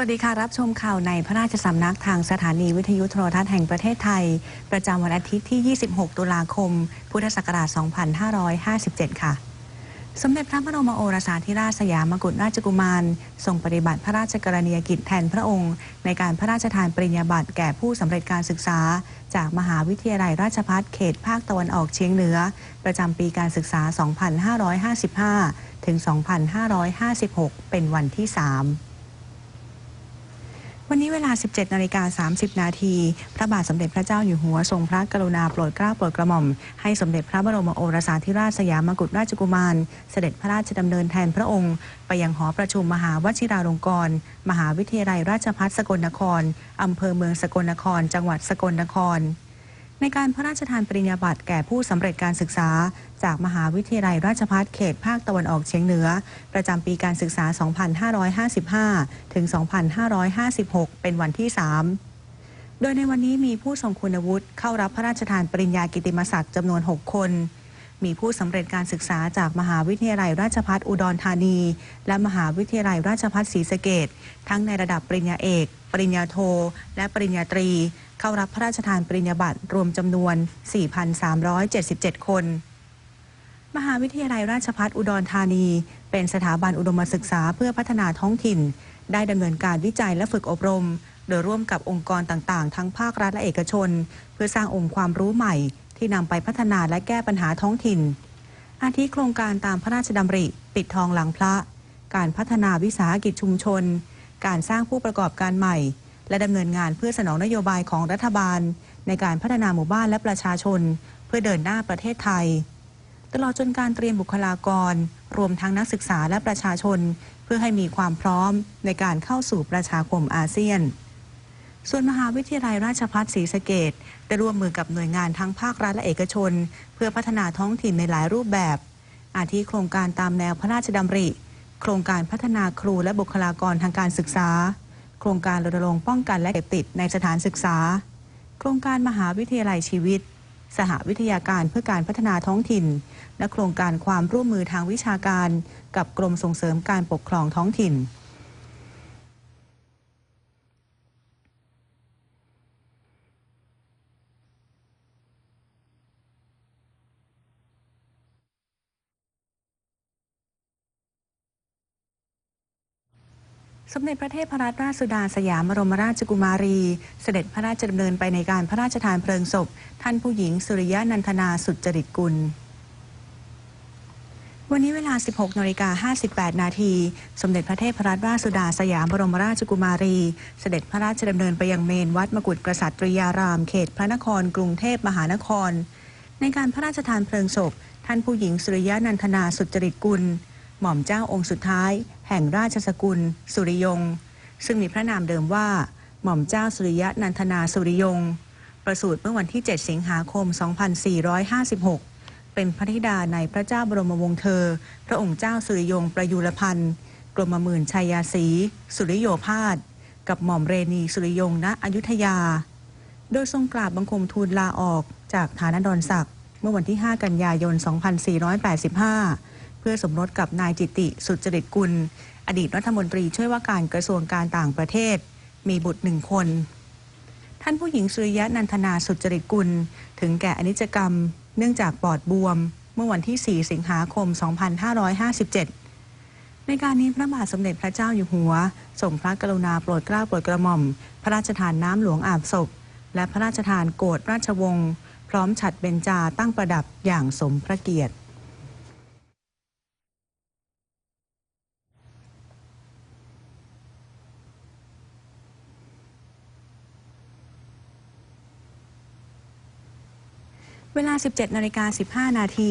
วัสดีค่ะ รับชมข่าวในพระราชสำนักทางสถานีวิทยุโทรทัศน์แห่งประเทศไทย ประจำวันอาทิตย์ที่ 26 ตุลาคม พุทธศักราช 2557 ค่ะ สมเด็จพระบรมโอรสาธิราชสยามกุฎราชกุมาร ทรงปฏิบัติพระราชกรณียกิจแทนพระองค์ ในการพระราชทานปริญญาบัตรแก่ผู้สำเร็จการศึกษา จากมหาวิทยาลัยราชภัฏเขตภาคตะวันออกเฉียงเหนือ ประจำปีการศึกษา 2555 ถึง 2556 เป็นวันที่ 3 วันนี้เวลา 17นาฬิกา30 นาที พระบาทสมเด็จพระเจ้าอยู่หัวทรงพระกรุณาโปรดเกล้าโปรดกระหม่อม ให้สมเด็จพระบรมโอรสาธิราชสยามกุฎราชกุมาร เสด็จพระราชดำเนินแทนพระองค์ ไปยังหอประชุมมหาวชิราลงกรณ์มหาวิทยาลัยราชภัฏสกลนครอำเภอเมืองสกลนคร จังหวัดสกลนคร ในการพระราชทานปริญญาบัตรแก่ผู้สำเร็จการศึกษา จากมหาวิทยาลัยราชภัฏเขตภาคตะวันออกเฉียงเหนือ ประจำปีการศึกษา 2555 ถึง 2556 เป็นวันที่ 3 โดยในวันนี้มีผู้ทรงคุณวุฒิเข้ารับพระราชทานปริญญากิติมศักดิ์จำนวน 6 คน มีผู้สำเร็จการศึกษาจากมหาวิทยาลัยราชภัฏอุดรธานี และมหาวิทยาลัยราชภัฏศรีสะเกดทั้งในระดับปริญญาเอก ปริญญาโท และปริญญาตรี เข้ารับพระราชทานปริญญาบัตรรวมจำนวน 4,377 คน มหาวิทยาลัยราชภัฏอุดรธานี เป็นสถาบันอุดมศึกษาเพื่อพัฒนาท้องถิ่น ได้ดำเนินการวิจัยและฝึกอบรมโดยร่วมกับองค์กรต่างๆ ทั้งภาครัฐและเอกชน เพื่อสร้างองค์ความรู้ใหม่ ที่นำไปพัฒนาและแก้ปัญหาท้องถิ่น อาทิโครงการตามพระราชดำริ ปิดทองหลังพระ การพัฒนาวิสาหกิจชุมชน การสร้างผู้ประกอบการใหม่ และดำเนินงานเพื่อสนองนโยบายของรัฐบาล ในการพัฒนาหมู่บ้านและประชาชน เพื่อเดินหน้าประเทศไทย ตลอดจนการเตรียมบุคลากร รวมทั้งนักศึกษาและประชาชน เพื่อให้มีความพร้อมในการเข้าสู่ประชาคมอาเซียนส่วนมหาวิทยาลัยราชภัฏศรีสะเกด ได้ร่วมมือกับหน่วยงานทั้งภาครัฐและเอกชน เพื่อพัฒนาท้องถิ่นในหลายรูปแบบ อาทิโครงการตามแนวพระราชดำริ โครงการพัฒนาครูและบุคลากรทางการศึกษา โครงการรณรงค์ป้องกันและเสพติดในสถานศึกษา โครงการมหาวิทยาลัยชีวิต สหวิทยาการเพื่อการพัฒนาท้องถิ่น และโครงการความร่วมมือทางวิชาการ กับกรมส่งเสริมการปกครองท้องถิ่น สมเด็จพระเทพรัตนราชสุดาสยามบรมราชกุมารี เสด็จพระราชดำเนินไปในการพระราชทานเพลิงศพ ท่านผู้หญิงสุริยะนันทนาสุจริตกุล วันนี้เวลา 16นาฬิกา58 นาที สมเด็จพระเทพรัตนราชสุดาสยามบรมราชกุมารี เสด็จพระราชดำเนินไปยังเมนวัดมกุฎกษัตริยาราม เขตพระนคร กรุงเทพมหานคร ในการพระราชทานเพลิงศพ ท่านผู้หญิงสุริยะนันทนาสุจริตกุล หม่อมเจ้าองค์สุดท้าย แห่งราชสกุล สุริยง ซึ่งมีพระนามเดิมว่า หม่อมเจ้าสุริยะนันทนาสุริยง ประสูติเมื่อวันที่ 7 สิงหาคม 2456 เป็นพระธิดาในพระเจ้าบรมวงศ์เธอ พระองค์เจ้าสุริยงประยุรพันธ์กรมหมื่นชัยยาศรีสุริโยพาสกับหม่อมเรนีสุริยงณอยุธยา โดยทรงกราบบังคมทูลลาออกจากฐานะดอนศักดิ์เมื่อวันที่ 5 กันยายน 2485 เพื่อสมรสกับนายจิติสุจริตกุล อดีตรัฐมนตรีช่วยว่าการกระทรวงการต่างประเทศ มีบุตรหนึ่งคน ท่านผู้หญิงสุริยะนันทนาสุจริตกุล ถึงแก่อนิจกรรม เนื่องจากปอดบวม เมื่อวันที่ 4 สิงหาคม 2557 ในการนี้พระบาทสมเด็จพระเจ้าอยู่หัวทรงพระกรุณาโปรดเกล้าโปรดกระหม่อม พระราชทานน้ำหลวงอาบศพ และพระราชทานโกรธราชวงศ์พร้อมฉัดเบญจาตั้งประดับอย่างสมพระเกียรติ วลา 17 นาฬิกา 15 นาที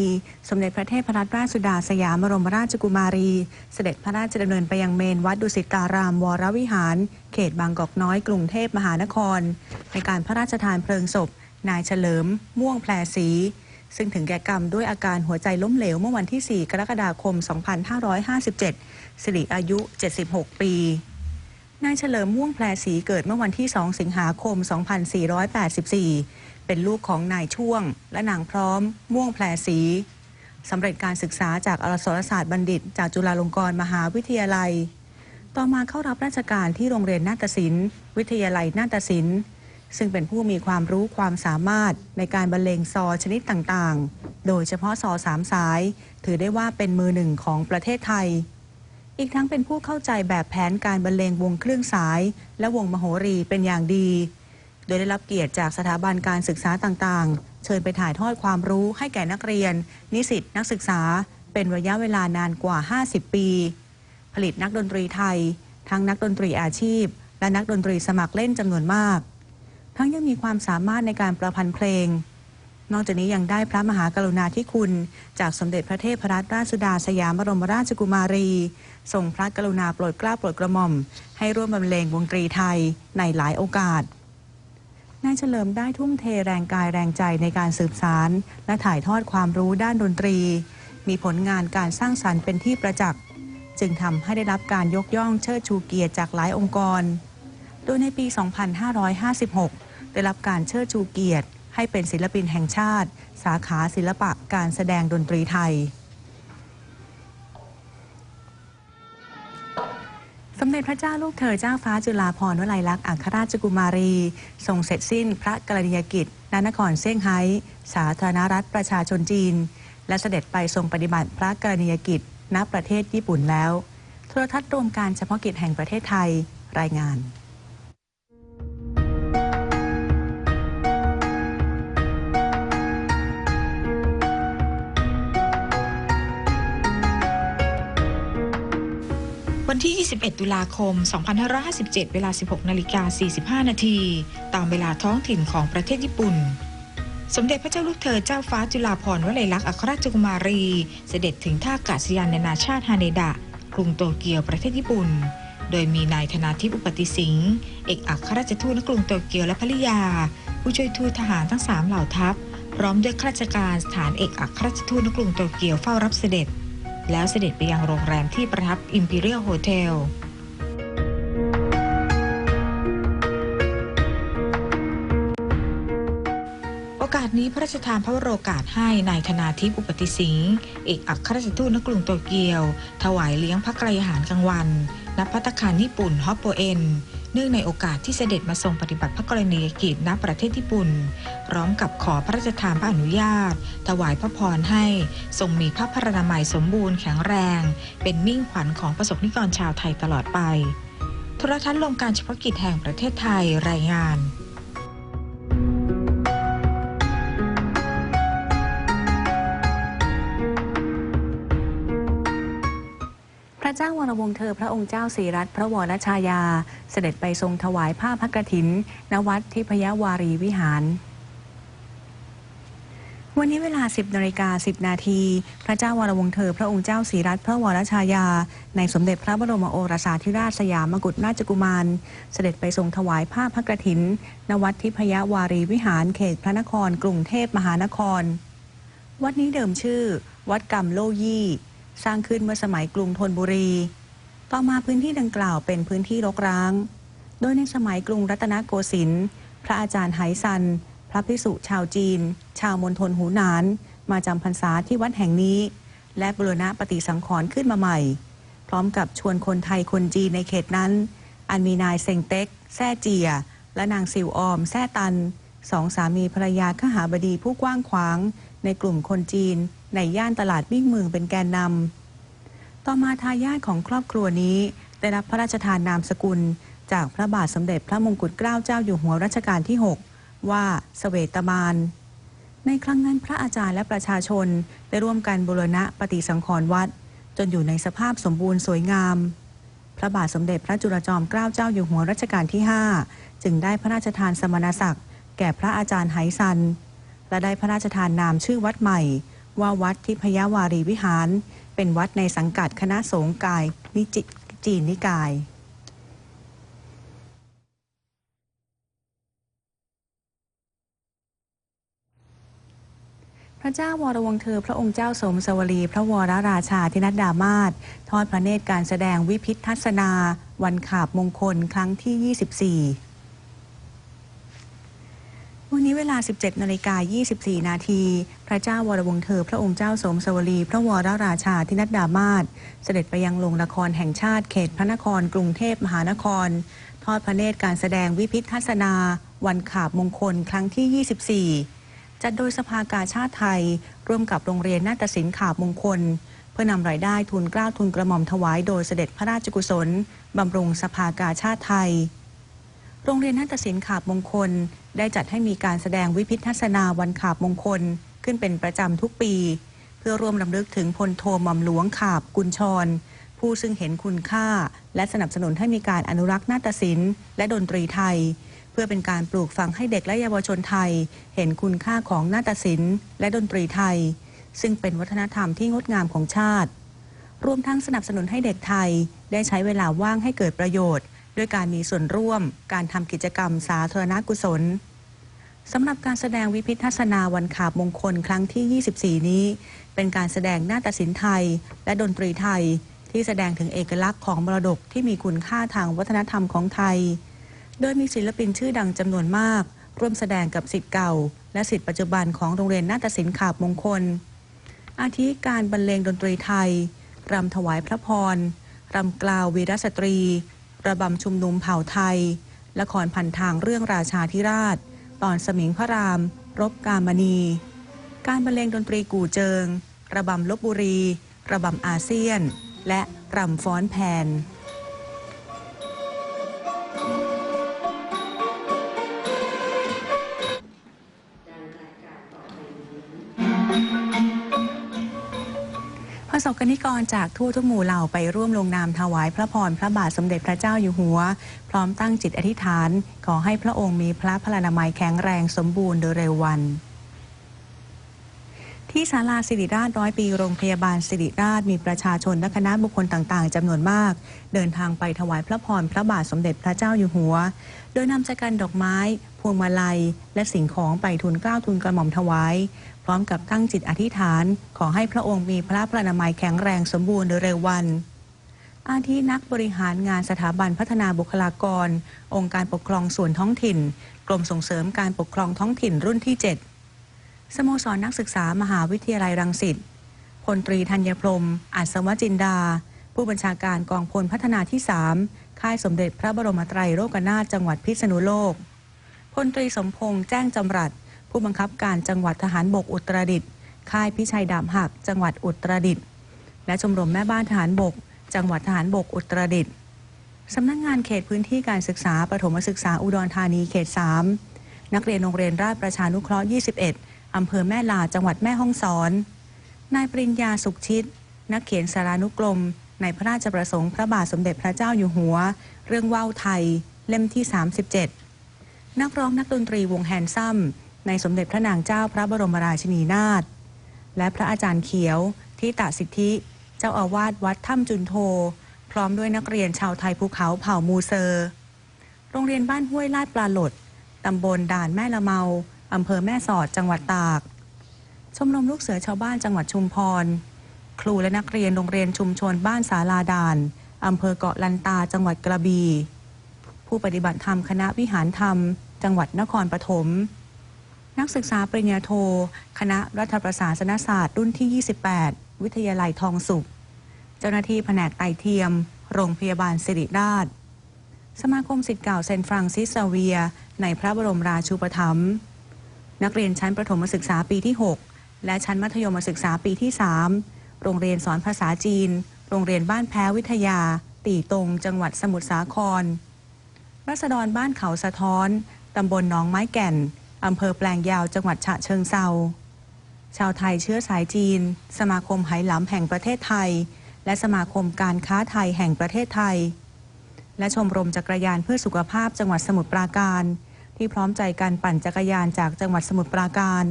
สมเด็จพระเทพรัตนราชสุดาสยามบรมราชกุมารี เสด็จพระราชดำเนินไปยังเมนวัดดุสิตารามวรวิหาร เขตบางกอกน้อยกรุงเทพมหานคร ในการพระราชทานเพลิงศพ นายเฉลิม ม่วงแพรศรีซึ่งถึงแก่กรรมด้วยอาการหัวใจล้มเหลวเมื่อวันที่ 4 กรกฎาคม 2557 สิริอายุ 76 ปีนายเฉลิมม่วงแพรศรีเกิดเมื่อวันที่ 2 สิงหาคม 2484 เป็นลูกของนายช่วง และนางพร้อม ม่วงแพรศรีสำเร็จการศึกษาจากอรสรศาสตร์บัณฑิต จากจุฬาลงกรณ์มหาวิทยาลัย ต่อมาเข้ารับราชการที่โรงเรียนนาฏศิลป์ วิทยาลัยนาฏศิลป์ ซึ่งเป็นผู้มีความรู้ความสามารถในการบรรเลงซอชนิดต่างๆ โดยเฉพาะซอสามสาย ถือได้ว่าเป็นมือหนึ่งของประเทศไทย อีกทั้งเป็นผู้เข้าใจแบบแผนการบรรเลงวงเครื่องสาย และวงมโหรีเป็นอย่างดี โดยได้รับเกียรติจากสถาบันการศึกษาต่างๆ เชิญไปถ่ายทอดความรู้ให้แก่นักเรียน นิสิตนักศึกษา เป็นระยะเวลานานกว่า 50 ปี ผลิตนักดนตรีไทย ทั้งนักดนตรีอาชีพ และนักดนตรีสมัครเล่นจำนวนมาก ทั้งยังมีความสามารถในการประพันธ์เพลง นอกจากนี้ยังได้พระมหากรุณาธิคุณ จากสมเด็จพระเทพรัตนราชสุดาสยามบรมราชกุมารีทรงพระกรุณาโปรดเกล้าโปรดกระหม่อม ให้ร่วมบรรเลงวงตรีไทยในหลายโอกาส นายเฉลิมได้ทุ่มเทแรงกายแรงใจในการสืบสาร และถ่ายทอดความรู้ด้านดนตรี มีผลงานการสร้างสรรค์เป็นที่ประจักษ์ จึงทำให้ได้รับการยกย่องเชิดชูเกียรติจากหลายองค์กร โดยในปี 2556 ได้รับการเชิดชูเกียรติ ให้เป็นศิลปินแห่งชาติ สาขาศิลปะการแสดงดนตรีไทย ด็จพระเจ้าลูกเธอเจ้าฟ้าจุฬาภรณ์วลัยลักษณ์อัครราชกุมารี ทรงเสร็จสิ้นพระกรณียกิจณนครเซี่ยงไฮ้ สาธารณรัฐประชาชนจีน และเสด็จไปทรงปฏิบัติพระกรณียกิจณประเทศญี่ปุ่นแล้ว โทรทัศน์รวมการเฉพาะกิจแห่งประเทศไทยรายงาน ที่ 21 ตุลาคม 2557 เวลา 16 นาฬิกา 45 นาที ตามเวลาท้องถิ่นของประเทศญี่ปุ่น สมเด็จพระเจ้าลูกเธอเจ้าฟ้าจุฬาภรณ์วลัยลักษณ์อัครราชกุมารี เสด็จถึงท่าอากาศยานนานาชาติฮาเนดะ กรุงโตเกียวประเทศญี่ปุ่น โดยมีนายธนาทิพย์อุปติสิงห์เอกอัครราชทูตณกรุงโตเกียวและภริยา ผู้ช่วยทูตทหารทั้ง 3 เหล่าทัพ พร้อมด้วยข้าราชการสถานเอกอัครราชทูตณกรุงโตเกียวเฝ้ารับเสด็จ แล้วเสด็จไปยังโรงแรมที่ประทับ Imperial Hotel โอกาสนี้พระราชทานพระวโรกาสให้นายธนาทิพย์อุปติสิงห์เอกอัครราชทูตณกรุงโตเกียว ถวายเลี้ยงพระกรยาหารกลางวันณพัตตาคารญี่ปุ่นฮอปโปเอน เนื่องในโอกาสที่เสด็จมาทรงปฏิบัติพระกรณียกิจณประเทศญี่ปุ่นพร้อมกับขอพระราชทานพระอนุญาต ถวายพระพรให้ทรงมีพระพรรณนามัยสมบูรณ์แข็งแรง เป็นมิ่งขวัญของประสบนิกรชาวไทยตลอดไปโทรทัศน์ลงการเฉพาะกิจแห่งประเทศไทยรายงาน ระเจ้าวรวงเธอพระองค์เจ้าศรีรัตน์พระวรชายา เสด็จไปทรงถวายผ้าพระกฐิน ณ วัดทิพยวารีวิหาร วันนี้เวลา 10นาฬิกา10 นาที พระเจ้าวรวงเธอพระองค์เจ้าศรีรัตน์พระวรชายา ในสมเด็จพระบรมโอรสาธิราชสยามกุฎราชกุมาร เสด็จไปทรงถวายผ้าพระกฐิน ณ วัดทิพยวารีวิหารเขตพระนคร กรุงเทพมหานคร วัดนี้เดิมชื่อ วัดกำโลยี่ สร้างขึ้นเมื่อสมัยกรุงธนบุรี ต่อมาพื้นที่ดังกล่าวเป็นพื้นที่รกร้าง โดยในสมัยกรุงรัตนโกสินทร์พระอาจารย์ไหซัน พระภิกษุชาวจีน ชาวมณฑลหูหนาน มาจำพรรษาที่วัดแห่งนี้ และบูรณะปฏิสังขรณ์ขึ้นมาใหม่ พร้อมกับชวนคนไทยคนจีนในเขตนั้น อันมีนายเซงเต็กแซ่เจีย และนางซิวออม แซ่ตันสองสามีภรรยาขหาบดีผู้กว้างขวาง ในกลุ่มคนจีน ในย่านตลาดมิ่งเมืองเป็นแกนนำ ต่อมาทายาทของครอบครัวนี้ ได้รับพระราชทานนามสกุล จากพระบาทสมเด็จพระมงกุฎเกล้าเจ้าอยู่หัวรัชกาลที่ 6 ว่าสเวตมาน ในครั้งนั้นพระอาจารย์และประชาชนได้ร่วมกันบูรณะปฏิสังขรณ์วัด จนอยู่ในสภาพสมบูรณ์สวยงาม พระบาทสมเด็จพระจุลจอมเกล้าเจ้าอยู่หัวรัชกาลที่ 5 จึงได้พระราชทานสมณศักดิ์แก่พระอาจารย์ไหซัน และได้พระราชทานนามชื่อวัดใหม่ ว่าวัดทิพยวารีวิหาร เป็นวัดในสังกัดคณะสงฆ์กายนิจิจีนนิกายพระเจ้าวรวงเธอพระองค์เจ้าสมสวรี พระวรราชาธินัดดามาศทอดพระเนตรการแสดงวิพิธทัศนา วันขาบมงคลครั้งที่ 24 วันนี้เวลา 17 นาฬิกา 24 นาที พระเจ้าวรวงเธอ พระองค์เจ้าสมสวรี พระวรราชาธินัดดามาศเสด็จไปยังโรงละครแห่งชาติเขตพระนครกรุงเทพมหานคร ทอดพระเนตรการแสดงวิพิธทัศนา วันขาบมงคลครั้งที่ 24 จัดโดยสภากาชาติไทย ร่วมกับโรงเรียนนาฏศิลป์ขาบมงคล เพื่อนำรายได้ทุนกล้าทุนกระหม่อมถวายโดยเสด็จพระราชกุศลบำรุงสภากาชาติไทย โรงเรียนนาฏศิลป์ขาบมงคล ได้จัดให้มีการแสดงวิพิธทัศนาวันขาบมงคลขึ้นเป็นประจำทุกปี เพื่อร่วมรำลึกถึงพลโทหม่อมหลวงขาบกุญชร ผู้ซึ่งเห็นคุณค่า และสนับสนุนให้มีการอนุรักษ์นาฏศิลป์และดนตรีไทย เพื่อเป็นการปลูกฝังให้เด็กและเยาวชนไทย เห็นคุณค่าของนาฏศิลป์และดนตรีไทย ซึ่งเป็นวัฒนธรรมที่งดงามของชาติ รวมทั้งสนับสนุนให้เด็กไทย ได้ใช้เวลาว่างให้เกิดประโยชน์ ด้วยการมีส่วนร่วม การทำกิจกรรมสาธารณกุศล สำหรับการแสดงวิพิธทัศนาวันขาบมงคลครั้งที่ 24 นี้ เป็นการแสดงนาฏศิลป์ไทย และดนตรีไทย ที่แสดงถึงเอกลักษณ์ของมรดกที่มีคุณค่าทางวัฒนธรรมของไทย โดยมีศิลปินชื่อดังจำนวนมาก ร่วมแสดงกับสิทธิ์เก่า และสิทธิ์ปัจจุบันของโรงเรียนนาฏศิลป์ขาบมงคล อาทิการบรรเลงดนตรีไทยรำถวายพระพรรำกล่าววีรสตรี ระบำชุมนุมเผ่าไทย ละครพันทางเรื่องราชาธิราช ตอนสมิงพระราม รบกามณี การบรรเลงดนตรีกู่เจิง ระบำลบบุรี ระบำอาเซียน และรำฟ้อนแผน พระสกนิกรจากทั่วทุกหมู่เหล่าไปร่วมลงนามถวายพระพรพระบาทสมเด็จพระเจ้าอยู่หัว พร้อมตั้งจิตอธิษฐาน ขอให้พระองค์มีพระพลานามัยแข็งแรงสมบูรณ์โดยเร็ววันที่ศาลาสิริราชร้อยปีโรงพยาบาลสิริราชมีประชาชนและคณะบุคคลต่างๆจำนวนมาก เดินทางไปถวายพระพรพระบาทสมเด็จพระเจ้าอยู่หัว โดยนำจักรันดอกไม้ พวงมาลัย และสิ่งของไปทุนเกล้าทุนกระหม่อมถวาย พร้อมกับตั้งจิตอธิษฐาน ขอให้พระองค์มีพระพลานามัยแข็งแรงสมบูรณ์โดยเร็ววัน อาทินักบริหารงานสถาบันพัฒนาบุคลากร องค์การปกครองส่วนท้องถิ่น กรมส่งเสริมการปกครองท้องถิ่นรุ่นที่ 7 สโมสรนักศึกษามหาวิทยาลัยรังสิตพลตรีธัญพรมอัศวจินดา ผู้บัญชาการกองพลพัฒนาที่ 3 ค่ายสมเด็จพระบรมไตรโลกนาถจังหวัดพิษณุโลก ลตรีสมพงษ์แจ้งจำรัดผู้บังคับการจังหวัดทหารบกอุตรดิตถ์ค่ายพิชัยดาบหัก จังหวัดอุตรดิตถ์และชมรมแม่บ้านทหารบก จังหวัดทหารบกอุตรดิตถ์สำนักงานเขตพื้นที่การศึกษาประถมศึกษาอุดรธานีเขต 3 นักเรียนโรงเรียนราชประชานุเคราะห์ 21 อำเภอแม่ลา จังหวัดแม่ฮ่องสอน นายปริญญาสุขชิต นักเขียนสารานุกรม ในพระราชประสงค์พระบาทสมเด็จพระเจ้าอยู่หัว เรื่องว่าวไทย เล่มที่ 37 นักร้องนักดนตรีวงแฮนซัม ในสมเด็จพระนางเจ้าพระบรมราชินีนาถและพระอาจารย์เขียวทิตาสิทธิ เจ้าอาวาสวัดถ้ำจุนโท พร้อมด้วยนักเรียนชาวไทยภูเขาเผ่ามูเซอร์ โรงเรียนบ้านห้วยลาดปลาหลดตำบลด่านแม่ละเมาอำเภอแม่สอดจังหวัดตาก ชมรมลูกเสือชาวบ้านจังหวัดชุมพร ครูและนักเรียนโรงเรียนชุมชนบ้านสาลาด่านอำเภอเกาะลันตาจังหวัดกระบี่ผู้ปฏิบัติธรรมคณะวิหารธรรม จังหวัดนครปฐม นักศึกษาปริญญาโท คณะรัฐประศาสนศาสตร์รุ่นที่ 28 วิทยาลัยทองสุข เจ้าหน้าที่แผนกไตเทียม โรงพยาบาลสิริราช สมาคมสิทธิ์เก่าเซนฟรังซิสซาเวีย ในพระบรมราชูปถัมภ์ นักเรียนชั้นประถมศึกษาปีที่ 6 และชั้นมัธยมศึกษาปีที่ 3 โรงเรียนสอนภาษาจีน โรงเรียนบ้านแพ้วิทยา ตีตงจังหวัดสมุทรสาครรัษฎรบ้านเขาสะท้อน ตำบลหนองไม้แก่น อำเภอแปลงยาวจังหวัดฉะเชิงเซา ชาวไทยเชื้อสายจีน สมาคมไหหลำแห่งประเทศไทย และสมาคมการค้าไทยแห่งประเทศไทย และชมรมจักรยานเพื่อสุขภาพจังหวัดสมุทรปราการ ที่พร้อมใจการปั่นจักรยานจากจังหวัดสมุทรปราการ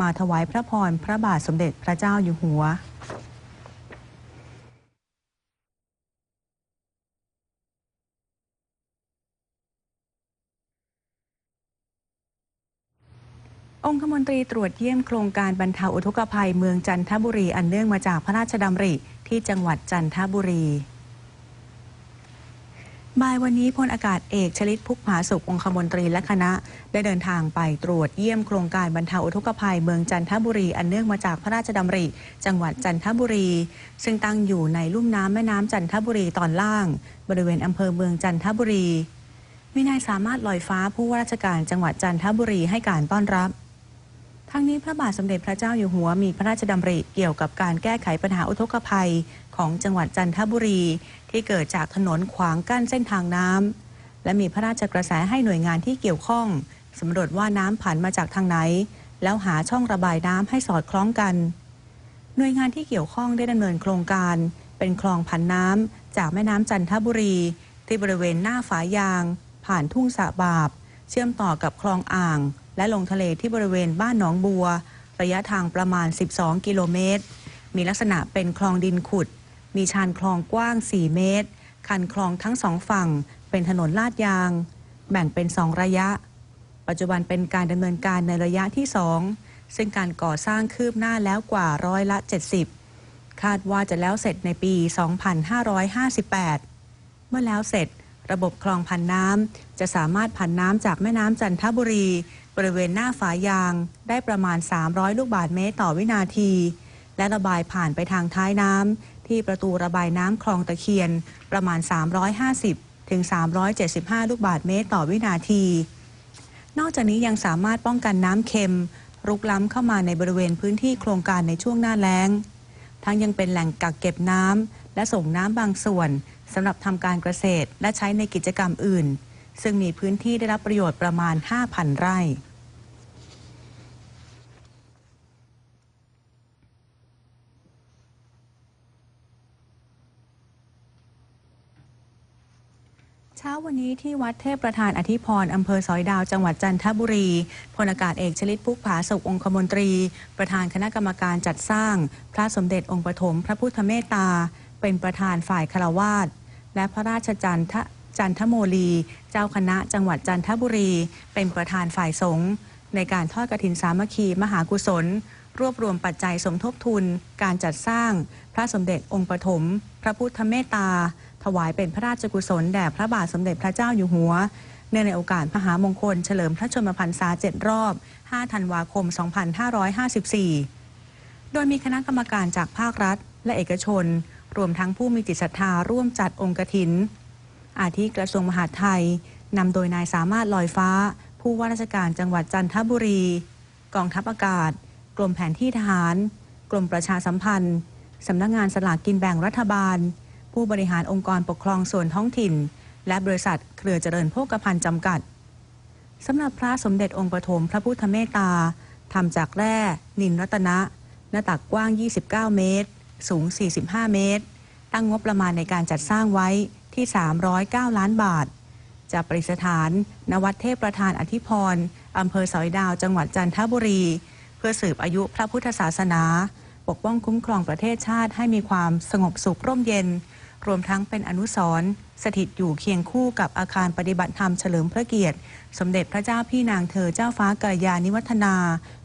มาถวายพระพรพระบาทสมเด็จพระเจ้าอยู่หัว องคมนตรีตรวจเยี่ยมโครงการบรรเทาอุทกภัยเมืองจันทบุรี อันเนื่องมาจากพระราชดำริที่จังหวัดจันทบุรีบ่ายวันนี้พลอากาศเอกชลิตพุกผาสุของคมนตรีและคณะ ได้เดินทางไปตรวจเยี่ยมโครงการบรรเทาอุทกภัยเมืองจันทบุรี อันเนื่องมาจากพระราชดำริ จังหวัดจันทบุรี ซึ่งตั้งอยู่ในลุ่มน้ำแม่น้ำจันทบุรีตอนล่าง บริเวณอำเภอเมืองจันทบุรี มีนายสามารถลอยฟ้าผู้ว่าราชการจังหวัดจันทบุรีให้การต้อนรับ ทั้งนี้พระบาทสมเด็จพระเจ้าอยู่หัวมีพระราชดำริเกี่ยวกับการแก้ไขปัญหาอุทกภัยของจังหวัดจันทบุรี ที่เกิดจากถนนขวางกั้นเส้นทางน้ำและมีพระราชกระแสให้หน่วยงานที่เกี่ยวข้องสำรวจว่าน้ำผ่านมาจากทางไหน แล้วหาช่องระบายน้ำให้สอดคล้องกัน หน่วยงานที่เกี่ยวข้องได้ดำเนินโครงการ เป็นคลองผันน้ำจากแม่น้ำจันทบุรี ที่บริเวณหน้าฝายาง ผ่านทุ่งสะบาบ เชื่อมต่อกับคลองอ่าง และลงทะเลที่บริเวณบ้านหนองบัว ระยะทางประมาณ 12 กิโลเมตร มีลักษณะเป็นคลองดินขุด มีชานคลองกว้าง 4 เมตร คันคลองทั้งสองฝั่ง เป็นถนนลาดยาง แบ่งเป็น2ระยะ ปัจจุบันเป็นการดำเนินการในระยะที่2ซึ่งการก่อสร้างคืบหน้าแล้วกว่าร้อยละ 70 คาดว่าจะแล้วเสร็จในปี 2558 เมื่อแล้วเสร็จระบบคลองพันน้ำจะสามารถผันน้ำจากแม่น้ำจันทบุรี บริเวณหน้าฝายางได้ประมาณ 300 ลูกบาศก์เมตรต่อวินาที และระบายผ่านไปทางท้ายน้ำที่ประตูระบายน้ำคลองตะเคียนประมาณ 350 ถึง 375 ลูกบาศก์เมตรต่อวินาที นอกจากนี้ยังสามารถป้องกันน้ำเค็ม รุกล้ำเข้ามาในบริเวณพื้นที่โครงการในช่วงหน้าแล้ง ทั้งยังเป็นแหล่งกักเก็บน้ำและส่งน้ำบางส่วนสำหรับทำการเกษตรและใช้ในกิจกรรมอื่น ซึ่งมีพื้นที่ได้รับประโยชน์ประมาณ 5,000 ไร่เช้าวันนี้ที่วัดเทพประธานอธิพรอำเภอสอยดาวจังหวัดจันทบุรีพลอากาศเอกชลิตพุกผาสุของคมนตรี ประธานคณะกรรมการจัดสร้าง พระสมเด็จองค์ปฐมพระพุทธเมตตา เป็นประธานฝ่ายคารวาสและพระราชจันท จันทโมลี เจ้าคณะจังหวัดจันทบุรี เป็นประธานฝ่ายสงฆ์ในการทอดกฐินสามัคคีมหากุศล รวบรวมปัจจัยสมทบทุน การจัดสร้าง พระสมเด็จองค์ปฐมพระพุทธเมตตา ถวายเป็นพระราชกุศลแด่พระบาทสมเด็จพระเจ้าอยู่หัวเนื่องในโอกาสมหามงคล เฉลิมพระชนมพรรษาเจ็ดรอบ 5 ธันวาคม 2554 โดยมีคณะกรรมการจากภาครัฐ และเอกชน รวมทั้งผู้มีจิตศรัทธาร่วมจัดองค์กถิน อาทิกระทรวงมหาดไทยนำโดยนายสามารถลอยฟ้า ผู้ว่าราชการจังหวัดจันทบุรี กองทัพอากาศ กรมแผนที่ทหาร กรมประชาสัมพันธ์สำนักงานสลากกินแบ่งรัฐบาล ผู้บริหารองค์กรปกครองส่วนท้องถิ่น และบริษัทเครือเจริญโภคภัณฑ์จำกัดสำหรับพระสมเด็จองค์ปฐมพระพุทธเมตตาทำจากแร่นินรัตนะ หน้าตักกว้าง 29 เมตร สูง 45 เมตร ตั้งงบประมาณในการจัดสร้างไว้ที่ 309 ล้านบาท จะประดิษฐานณวัดเทพประธานอธิพรอำเภอสอยดาว จังหวัดจันทบุรี เพื่อสืบอายุพระพุทธศาสนา ปกป้องคุ้มครองประเทศชาติให้มีความสงบสุขร่มเย็น รวมทั้งเป็นอนุสรณ์สถิตอยู่เคียงคู่กับอาคารปฏิบัติธรรมเฉลิมพระเกียรติ สมเด็จพระเจ้าพี่นางเธอเจ้าฟ้ากัลยาณิวัฒนา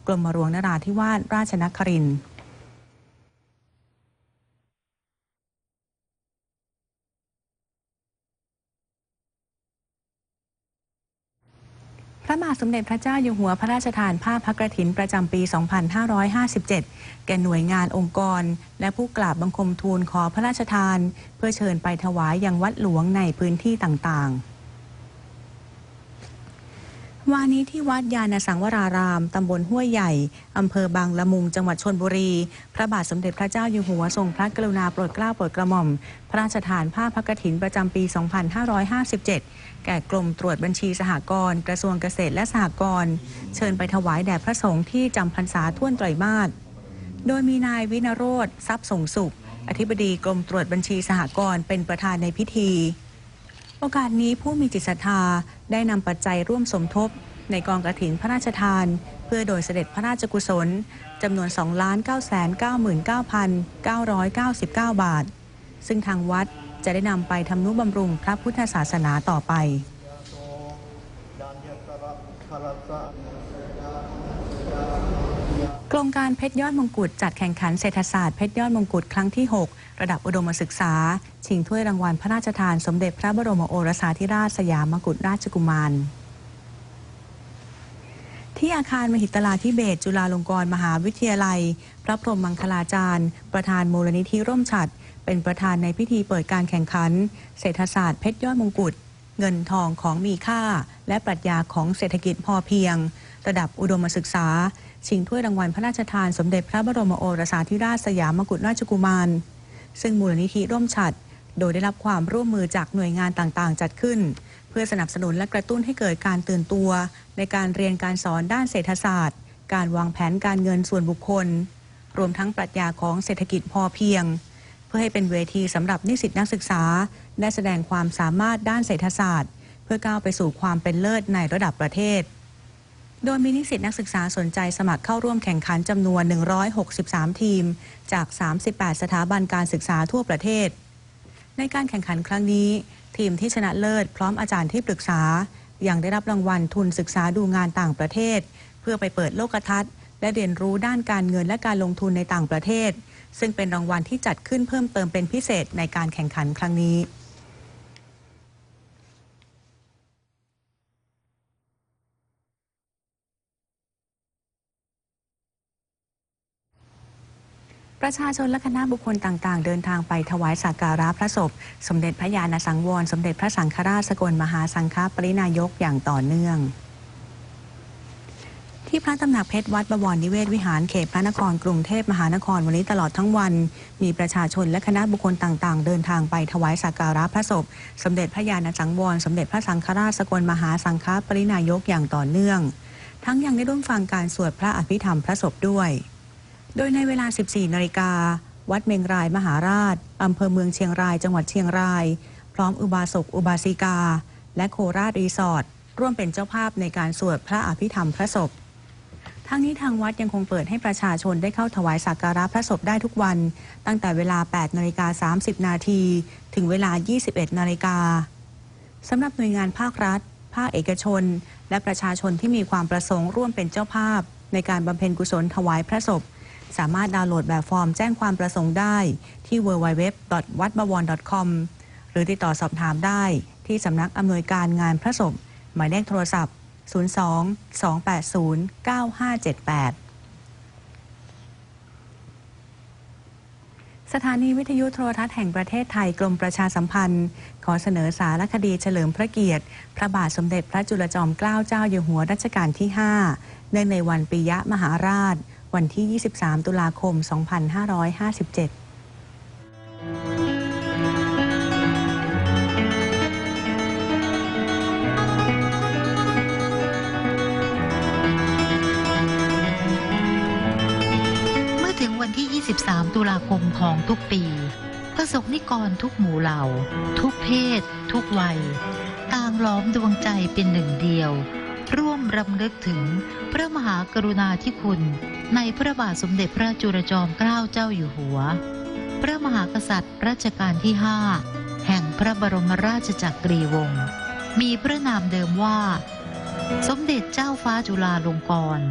กรมหลวงนราธิวาสราชนครินทร์ พระ บาทสมเด็จพระเจ้าอยู่หัวพระราชทานผ้าพระกรถินประจำปี 2557 แก่หน่วยงานองค์กร และผู้กราบบังคมทูลขอพระราชทาน เพื่อเชิญไปถวายยังวัดหลวงในพื้นที่ต่างๆ วานนี้ที่วัดยานสังวราราม ตำบลห้วยใหญ่ อำเภอบางละมุง จังหวัดชนบุรี พระบาทสมเด็จพระเจ้าอยู่หัวทรงพระกรุณาโปรดเกล้าโปรดกระหม่อม พระราชทานผ้าพักฐินประจำปี 2557 แก่กรมตรวจบัญชีสหกรณ์กระทรวงเกษตรและสหกรณ์เชิญไปถวายแด่พระสงฆ์ที่จำพรรษาท่วนไตรมาสโดยมีนายวินโรธทรัพย์สงสุข อธิบดีกรมตรวจบัญชีสหกรณ์เป็นประธานในพิธี โอกาสนี้ผู้มีจิตศรัทธา ได้นำปัจจัยร่วมสมทบ ในกองกระถินพระราชทาน เพื่อโดยเสด็จพระราชกุศลจำนวน 2 9 9 9 999 บาท ซึ่งทางวัดจะได้นำไปทำนุบำรุงพระพุทธศาสนาต่อไป โครงการเพชรยอดมงกุฎจัดแข่งขันเศรษฐศาสตร์เพชรยอดมงกุฎครั้งที่ 6 ระดับอุดมศึกษา ชิงถ้วยรางวัลพระราชทานสมเด็จพระบรมโอรสาธิราชสยามกุฎราชกุมาร ที่อาคารมหิตลาธิเบศจุฬาลงกรณ์มหาวิทยาลัย พระพรหมมังคลาจารย์ ประธานมูลนิธิร่มฉัตรเป็นประธานในพิธีเปิดการแข่งขัน เศรษฐศาสตร์เพชรยอดมงกุฎ เงินทองของมีค่า และปรัชญาของเศรษฐกิจพอเพียง ระดับอุดมศึกษา ชิงถ้วยรางวัลพระราชทานสมเด็จพระบรมโอรสาธิราชสยามกุฎราชกุมาร ซึ่งมูลนิธิร่วมฉัตรโดยได้รับความร่วมมือจากหน่วยงานต่างๆ จัดขึ้น เพื่อสนับสนุนและกระตุ้นให้เกิดการตื่นตัว ในการเรียนการสอนด้านเศรษฐศาสตร์ การวางแผนการเงินส่วนบุคคล รวมทั้งปรัชญาของเศรษฐกิจพอเพียง เพื่อให้เป็นเวทีสำหรับนิสิตนักศึกษาได้แสดงความสามารถด้านเศรษฐศาสตร์ เพื่อก้าวไปสู่ความเป็นเลิศในระดับประเทศ โดยมีนิสิตนักศึกษาสนใจสมัครเข้าร่วมแข่งขันจำนวน 163 ทีม จาก 38 สถาบันการศึกษาทั่วประเทศ ในการแข่งขันครั้งนี้ ทีมที่ชนะเลิศพร้อมอาจารย์ที่ปรึกษา ยังได้รับรางวัลทุนศึกษาดูงานต่างประเทศ เพื่อไปเปิดโลกทัศน์และเรียนรู้ด้านการเงินและการลงทุนในต่างประเทศ ซึ่งเป็นรางวัลที่จัดขึ้นเพิ่มเติมเป็นพิเศษในการแข่งขันครั้งนี้ ประชาชนและคณะบุคคลต่างๆ เดินทางไปถวายสักการะพระศพ สมเด็จพระญาณสังวร สมเด็จพระสังฆราชสกลมหาสังฆปรินายกอย่างต่อเนื่องที่พระตำหนักเพชรวัดบวรนิเวศวิหารเขตพระนครกรุงเทพมหานครวันนี้ตลอดทั้งวัน มีประชาชนและคณะบุคคลต่างๆ เดินทางไปถวายสักการะพระศพ สมเด็จพระญาณสังวร สมเด็จพระสังฆราชสกลมหาสังฆปรินายกอย่างต่อเนื่อง ทั้งยังได้ร่วมฟังการสวดพระอภิธรรมพระศพด้วย โดยในเวลา 14 นาฬิกา วัดเมงรายมหาราช อำเภอเมืองเชียงราย จังหวัดเชียงราย พร้อมอุบาสก อุบาสิกา และโคราชรีสอร์ทร่วมเป็นเจ้าภาพในการสวดพระอภิธรรมพระศพทั้งนี้ทางวัดยังคงเปิดให้ประชาชนได้เข้าถวายสักการะพระศพได้ทุกวัน ตั้งแต่เวลา 8 นาฬิกา 30 นาที ถึงเวลา 21 นาฬิกาสำหรับหน่วยงานภาครัฐ ภาคเอกชน และประชาชนที่มีความประสงค์ร่วมเป็นเจ้าภาพ ในการบำเพ็ญกุศลถวายพระศพ สามารถดาวน์โหลดแบบฟอร์มแจ้งความประสงค์ได้ที่ www.wadbawon.com หรือติดต่อสอบถามได้ที่สำนักอำนวยการงานพระศพหมายเลขโทรศัพท์ 02 280 9578สถานีวิทยุโทรทัศน์แห่งประเทศไทยกรมประชาสัมพันธ์ ขอเสนอสารคดีเฉลิมพระเกียรติ พระบาทสมเด็จพระจุลจอมเกล้าเจ้าอยู่หัวรัชกาลที่ 5 เนื่องในวันปิยะมหาราช วันที่ 23 ตุลาคม 2557เมื่อถึงวันที่ 23 ตุลาคมของทุกปีประสบนิกรทุกหมู่เหล่า ทุกเพศ ทุกวัย ต่างล้อมดวงใจเป็นหนึ่งเดียว ร่วมรำลึกถึงพระมหากรุณาธิคุณ ในพระบาทสมเด็จพระจุลจอมเกล้าเจ้าอยู่หัว พระมหากษัตริย์รัชกาลที่5แห่งพระบรมราชจักรีวงศ์มีพระนามเดิมว่า สมเด็จเจ้าฟ้าจุฬาลงกรณ์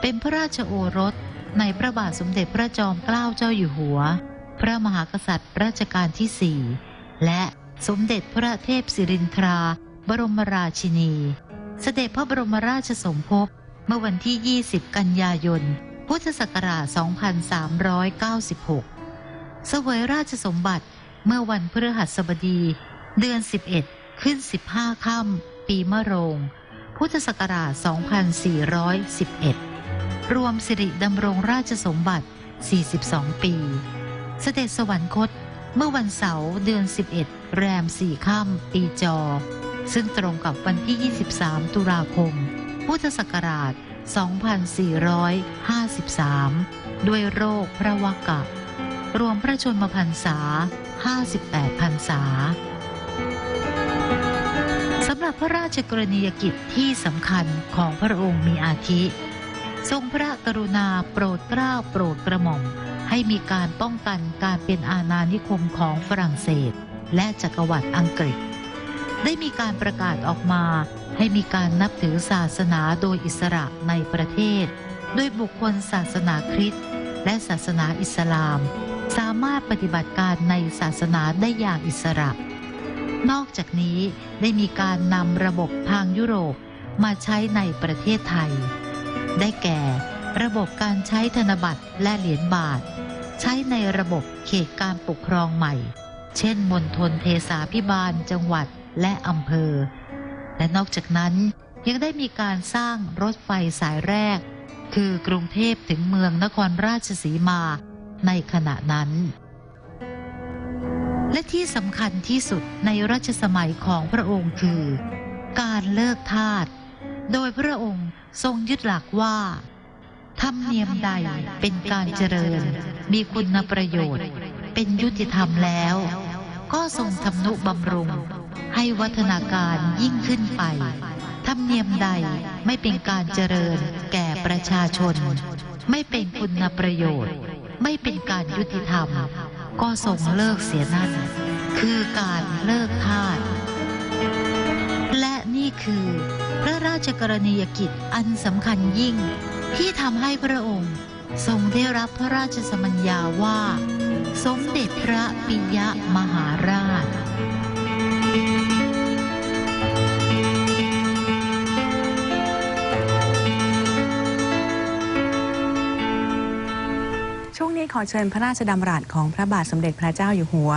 เป็นพระราชโอรสในพระบาทสมเด็จพระจอมเกล้าเจ้าอยู่หัว พระมหากษัตริย์รัชกาลที่สี่และสมเด็จพระเทพสิรินทรา บรมราชินี เสด็จพระบรมราชสมภพ มื่อวันที่ 20 กันยายน พุทธศักราช 2396 เสวยราชสมบัติเมื่อวันพฤหัสบดี เดือน 11 ขึ้น 15 ค่ำ ปีมะโรง พุทธศักราช 2411 รวมสิริดำรงราชสมบัติ 42 ปี เสด็จสวรรคตเมื่อวันเสาร์เดือน 11 แรม 4 ค่ำ ปีจอ ซึ่งตรงกับวันที่ 23 ตุลาคม พุทธศักราช 2453 ด้วยโรคพระวกะ รวมพระชนมพรรษา 58 พรรษาสำหรับพระราชกรณียกิจที่สำคัญของพระองค์มีอาทิ ทรงพระกรุณาโปรดเกล้าโปรดกระหม่อม ให้มีการป้องกันการเป็นอาณานิคมของฝรั่งเศส และจักรวรรดิอังกฤษ ได้มีการประกาศออกมาให้มีการนับถือศาสนาโดยอิสระในประเทศ โดยบุคคลศาสนาคริสต์และศาสนาอิสลาม สามารถปฏิบัติการในศาสนาได้อย่างอิสระ นอกจากนี้ได้มีการนำระบบทางยุโรปมาใช้ในประเทศไทย ได้แก่ ระบบการใช้ธนบัตรและเหรียญบาท ใช้ในระบบเขตการปกครองใหม่ เช่นมณฑลเทศาพิบาลจังหวัด และอำเภอ และนอกจากนั้นยังได้มีการสร้างรถไฟสายแรก คือกรุงเทพถึงเมืองนครราชสีมาในขณะนั้น และที่สำคัญที่สุดในรัชสมัยของพระองค์คือ การเลิกทาสโดยพระองค์ทรงยึดหลักว่าธรรมเนียมใดเป็นการเจริญ มีคุณประโยชน์ เป็นยุติธรรมแล้ว ก็ทรงทำนุบำรุง ให้วัฒนาการยิ่งขึ้นไป ธรรมเนียมใดไม่เป็นการเจริญแก่ประชาชน ไม่เป็นคุณประโยชน์ ไม่เป็นการยุติธรรม ก็ทรงเลิกเสียนั่น คือการเลิกทาสและนี่คือพระราชกรณียกิจอันสำคัญยิ่ง ที่ทำให้พระองค์ทรงได้รับพระราชสมัญญาว่า สมเด็จพระปิยมหา ขอเชิญพระราชดำรัสของพระบาทสมเด็จพระเจ้าอยู่หัว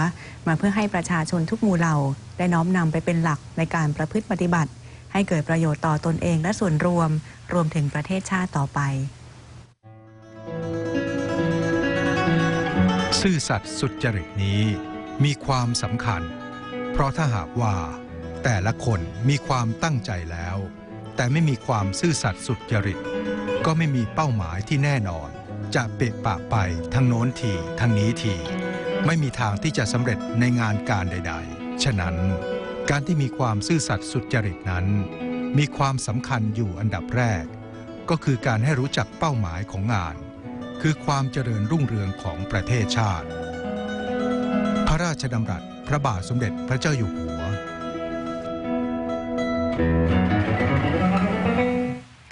มาเพื่อให้ประชาชนทุกหมู่เหล่า ได้น้อมนำไปเป็นหลักในการประพฤติปฏิบัติ ให้เกิดประโยชน์ต่อตนเองและส่วนรวม รวมถึงประเทศชาติต่อไป ซื่อสัตย์สุจริตนี้มีความสำคัญ เพราะถ้าหากว่า แต่ละคนมีความตั้งใจแล้ว แต่ไม่มีความซื่อสัตย์สุจริต ก็ไม่มีเป้าหมายที่แน่นอน จะเปะปะไปทางโน้นทีทางนี้ทีไม่มีทางที่จะสำเร็จในงานการใด ๆ ฉะนั้น การที่มีความซื่อสัตย์สุจริตนั้น มีความสำคัญอยู่อันดับแรก ก็คือการให้รู้จักเป้าหมายของงาน คือความเจริญรุ่งเรืองของประเทศชาติ พระราชดำรัสพระบาทสมเด็จพระเจ้าอยู่หัว